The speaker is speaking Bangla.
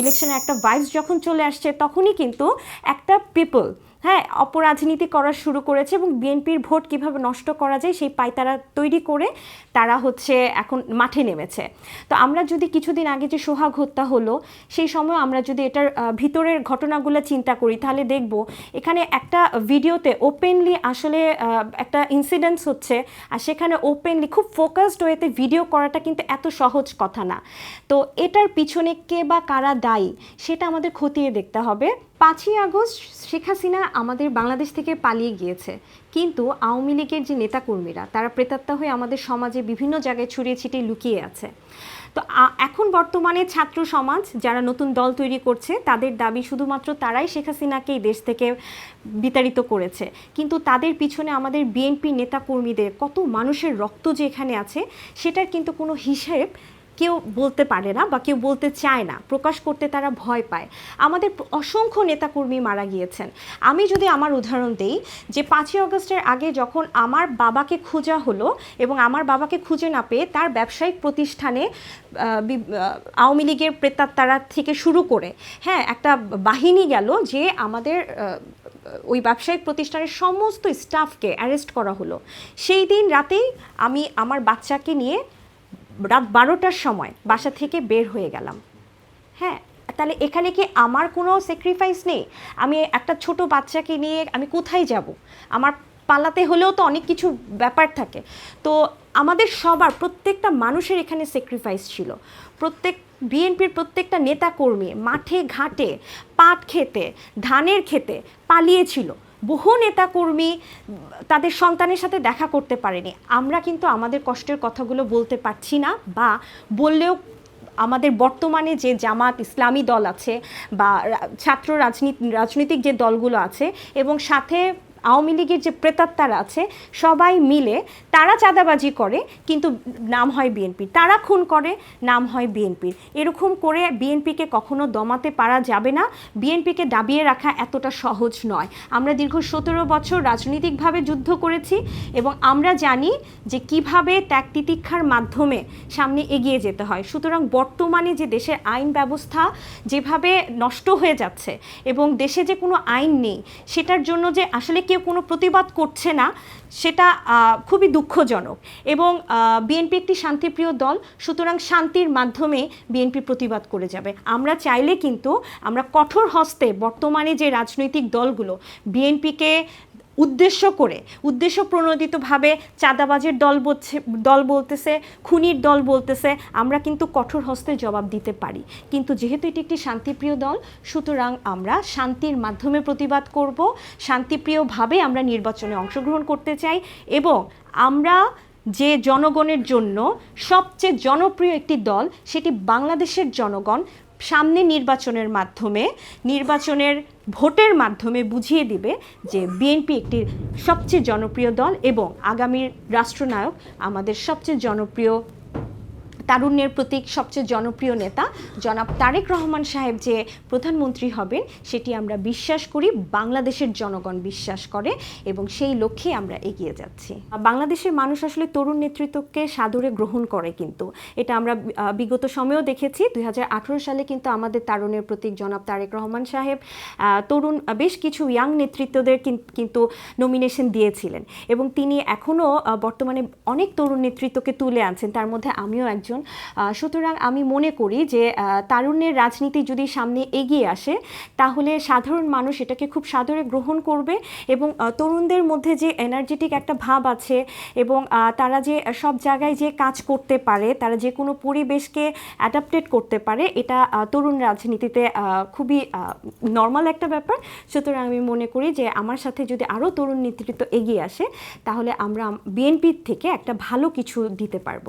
ইলেকশনে একটা ভাইবস যখন চলে আসছে তখনই কিন্তু একটা পিপল হ্যাঁ অপরাজনীতি করা শুরু করেছে এবং বিএনপির ভোট কীভাবে নষ্ট করা যায় সেই পায়তারা তৈরি করে তারা হচ্ছে এখন মাঠে নেমেছে। তো আমরা যদি কিছুদিন আগে যে সোহাগ হত্যা হলো, সেই সময় আমরা যদি এটার ভিতরের ঘটনাগুলো চিন্তা করি, তাহলে দেখব এখানে একটা ভিডিওতে ওপেনলি আসলে একটা ইনসিডেন্টস হচ্ছে আর সেখানে ওপেনলি খুব ফোকাসড ওয়েতে ভিডিও করাটা কিন্তু এত সহজ কথা না। তো এটার পিছনে কে বা কারা দায়ী, সেটা আমাদের খতিয়ে দেখতে হবে। পাঁচই আগস্ট শেখ হাসিনা আমাদের বাংলাদেশ থেকে পালিয়ে গিয়েছে। কিন্তু আওয়ামী লীগের যে নেতাকর্মীরা, তারা প্রেতাত্মা হয়ে আমাদের সমাজে বিভিন্ন জায়গায় ছড়িয়ে ছিটিয়ে লুকিয়ে আছে। তো এখন বর্তমানে ছাত্র সমাজ, যারা নতুন দল তৈরি করছে, তাদের দাবি শুধুমাত্র তারাই শেখ হাসিনাকে দেশ থেকে বিতাড়িত করেছে। কিন্তু তাদের পিছনে আমাদের বিএনপি নেতাকর্মীদের কত মানুষের রক্ত যে এখানে আছে, সেটার কিন্তু কোনো হিসেব কেউ বলতে পারে না বা কেউ বলতে চায় না, প্রকাশ করতে তারা ভয় পায়। আমাদের অসংখ্য নেতাকর্মী মারা গিয়েছেন। আমি যদি আমার উদাহরণ দেই যে পাঁচই আগস্টের আগে যখন আমার বাবাকে খোঁজা হলো এবং আমার বাবাকে খুঁজে না পেয়ে তার ব্যবসায়িক প্রতিষ্ঠানে আওয়ামী লীগের প্রেতাত্মারা থেকে শুরু করে হ্যাঁ একটা বাহিনী গেল যে আমাদের ওই ব্যবসায়িক প্রতিষ্ঠানের সমস্ত স্টাফকে অ্যারেস্ট করা হলো। সেই দিন রাতেই আমি আমার বাচ্চাকে নিয়ে রাত বারোটার সময় বাসা থেকে বের হয়ে গেলাম। হ্যাঁ তাহলে এখানে কি আমার কোনো স্যাক্রিফাইস নেই? আমি একটা ছোট বাচ্চাকে নিয়ে আমি কোথায় যাব? আমার পালাতে হলেও তো অনেক কিছু ব্যাপার থাকে। তো আমাদের সবার প্রত্যেকটা মানুষের এখানে স্যাক্রিফাইস ছিল। প্রত্যেক বিএনপির প্রত্যেকটা নেতাকর্মী মাঠে ঘাটে পাট খেতে, ধানের খেতে পালিয়েছিল। বহু নেতাকর্মী তাদের সন্তানের সাথে দেখা করতে পারেনি। আমরা কিন্তু আমাদের কষ্টের কথাগুলো বলতে পারছি না বা বললেও আমাদের বর্তমানে যে জামাত ইসলামী দল আছে বা ছাত্র রাজনীতি, রাজনৈতিক যে দলগুলো আছে এবং সাথে আওয়ামী লীগের যে প্রেতাত্মারা আছে, সবাই মিলে তারা চাঁদাবাজি করে, কিন্তু নাম হয় বিএনপি তারা খুন করে, নাম হয় বিএনপির। এরকম করে বিএনপিকে কখনো দমাতে পারা যাবে না। বিএনপিকে দাবিয়ে রাখা এতটা সহজ নয়। আমরা দীর্ঘ সতেরো বছর রাজনৈতিকভাবে যুদ্ধ করেছি এবং আমরা জানি যে কীভাবে ত্যাগ তিতিক্ষার মাধ্যমে সামনে এগিয়ে যেতে হয়। সুতরাং বর্তমানে যে দেশের আইন ব্যবস্থা যেভাবে নষ্ট হয়ে যাচ্ছে এবং দেশে যে কোনো আইন নেই, সেটার জন্য যে আসলে কেউ কোনো প্রতিবাদ করছে না, সেটা খুবই দুঃখজনক। এবং বিএনপি একটি শান্তিপ্রিয় দল, সুতরাং শান্তির মাধ্যমে বিএনপি প্রতিবাদ করে যাবে। আমরা চাইলে কিন্তু, আমরা কঠোর হস্তে বর্তমানে যে রাজনৈতিক দলগুলো, বিএনপিকে উদ্দেশ্য করে, উদ্দেশ্য প্রণোদিতভাবে চাঁদাবাজের দল বলছে, দল বলতেছে, খুনির দল বলতেছে, আমরা কিন্তু কঠোর হস্তে জবাব দিতে পারি। কিন্তু যেহেতু এটি একটি শান্তিপ্রিয় দল, সুতরাং আমরা শান্তির মাধ্যমে প্রতিবাদ করব, শান্তিপ্রিয়ভাবে আমরা নির্বাচনে অংশগ্রহণ করতে চাই এবং আমরা যে জনগণের জন্য সবচেয়ে জনপ্রিয় একটি দল, সেটি বাংলাদেশের জনগণ সামনে নির্বাচনের মাধ্যমে, নির্বাচনের ভোটের মাধ্যমে বুঝিয়ে দিবে যে বিএনপি একটি সবচেয়ে জনপ্রিয় দল এবং আগামীর রাষ্ট্রনায়ক আমাদের সবচেয়ে জনপ্রিয় তারুণ্যের প্রতীক সবচেয়ে জনপ্রিয় নেতা জনাব তারেক রহমান সাহেব যে প্রধানমন্ত্রী হবেন, সেটি আমরা বিশ্বাস করি, বাংলাদেশের জনগণ বিশ্বাস করে এবং সেই লক্ষ্যে আমরা এগিয়ে যাচ্ছি। বাংলাদেশের মানুষ আসলে তরুণ নেতৃত্বকে সাদরে গ্রহণ করে কিন্তু। এটা আমরা বিগত সময়েও দেখেছি। দুই হাজার আঠেরো সালে কিন্তু আমাদের তারুণের প্রতীক জনাব তারেক রহমান সাহেব তরুণ বেশ কিছু ইয়াং নেতৃত্বদের কিন- কিন্তু নমিনেশন দিয়েছিলেন এবং তিনি এখনও বর্তমানে অনেক তরুণ নেতৃত্বকে তুলে আনছেন। তার মধ্যে আমিও একজন। সুতরাং আমি মনে করি যে তারুণ্যের রাজনীতি যদি সামনে এগিয়ে আসে, তাহলে সাধারণ মানুষ এটাকে খুব সাদরে গ্রহণ করবে এবং তরুণদের মধ্যে যে এনার্জেটিক একটা ভাব আছে এবং তারা যে সব জায়গায় যে কাজ করতে পারে, তারা যে কোনো পরিবেশকে অ্যাডাপ্টেড করতে পারে, এটা তরুণ রাজনীতিতে খুবই নর্মাল একটা ব্যাপার। সুতরাং আমি মনে করি যে, আমার সাথে যদি আরও তরুণ নেতৃত্ব এগিয়ে আসে, তাহলে আমরা বিএনপির থেকে একটা ভালো কিছু দিতে পারব।